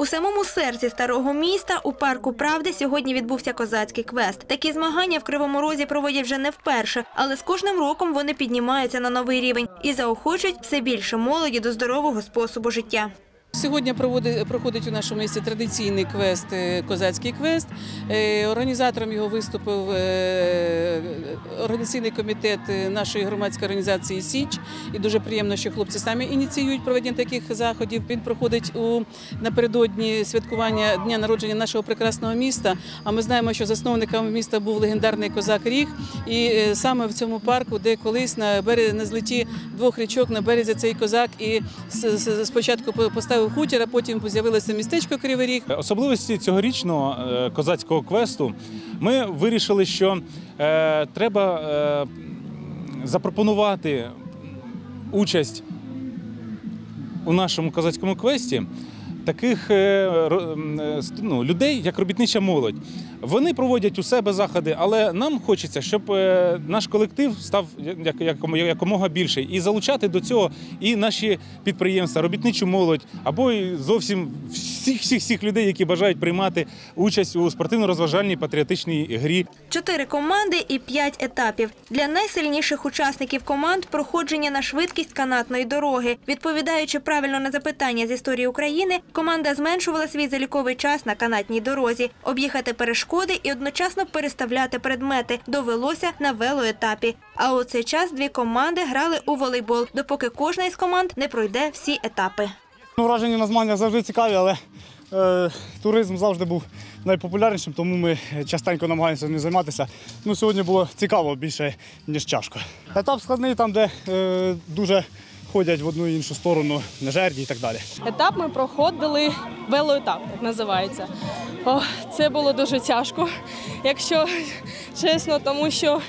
У самому серці старого міста у парку правди сьогодні відбувся козацький квест. Такі змагання в Кривому Розі проводять вже не вперше, але з кожним роком вони піднімаються на новий рівень і заохочують все більше молоді до здорового способу життя. Сьогодні проходить у нашому місті традиційний квест, е, козацький квест. Е, Організатором його виступив е, організаційний комітет нашої громадської організації Січ. І дуже приємно, що хлопці самі ініціюють проведення таких заходів. Він проходить у напередодні святкування дня народження нашого прекрасного міста. А ми знаємо, що засновником міста був легендарний козак Ріг. І саме в цьому парку, де колись на березі на злеті двох річок на березі цей козак і спочатку поставив хутір, а потім з'явилося містечко Кривий Ріг. Особливості цьогорічного е, козацького квесту ми вирішили, що е, треба е, запропонувати участь у нашому козацькому квесті таких е, е, ну, людей, як робітнича молодь. Вони проводять у себе заходи, але нам хочеться, щоб е, наш колектив став якомога більший і залучати до цього і наші підприємства, робітничу молодь, або і зовсім всіх всіх всіх людей, які бажають приймати участь у спортивно-розважальній патріотичній грі. Чотири команди і п'ять етапів. Для найсильніших учасників команд проходження на швидкість канатної дороги. Відповідаючи правильно на запитання з історії України, команда зменшувала свій заліковий час на канатній дорозі. Об'їхати перешкоди і одночасно переставляти предмети довелося на велоетапі. А у цей час дві команди грали у волейбол, допоки кожна із команд не пройде всі етапи. Ну, враження на змаганнях завжди цікаві, але е, туризм завжди був найпопулярнішим, тому ми частенько намагаємося ним займатися. Ну, сьогодні було цікаво більше, ніж тяжко. Етап складний, там, де е, дуже ходять в одну і іншу сторону, на жерді і так далі. Етап ми проходили велоетап, так називається. О, це було дуже тяжко, якщо чесно, тому що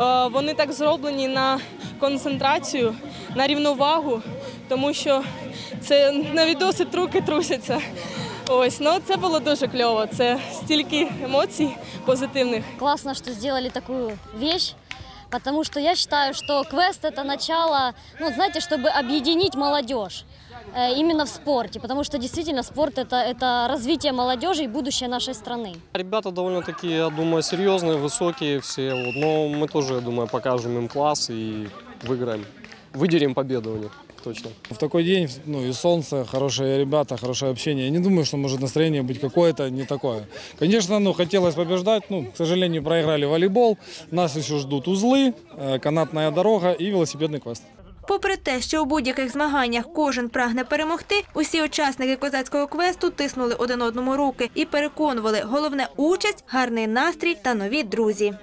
е, вони так зроблені на концентрацію, на рівновагу, тому що це навіть досить руки трусяться. Ось, ну це було дуже кльово. Це стільки емоцій позитивних. Классно, что сделали такую вещь, потому что я считаю, что квест это начало, ну, знаете, чтобы объединить молодежь э, Именно в спорте, потому что действительно спорт это, это развитие молодежи и будущее нашей страны. Ребята довольно-таки, я думаю, серьезные, высокие все. Вот. Но мы тоже, я думаю, покажем им класс и выиграем. Выдерем победу у них, точно. В такой день, ну и солнце, хорошие ребята, хорошее общение. Я не думаю, что может настроение быть какое-то не такое. Конечно, ну хотелось побеждать, ну, к сожалению, проиграли волейбол. Нас еще ждут узлы, э, канатная дорога и велосипедный квест. Попри те, що у будь-яких змаганнях кожен прагне перемогти, усі учасники козацького квесту тиснули один одному руки і переконували головне участь, гарний настрій та нові друзі.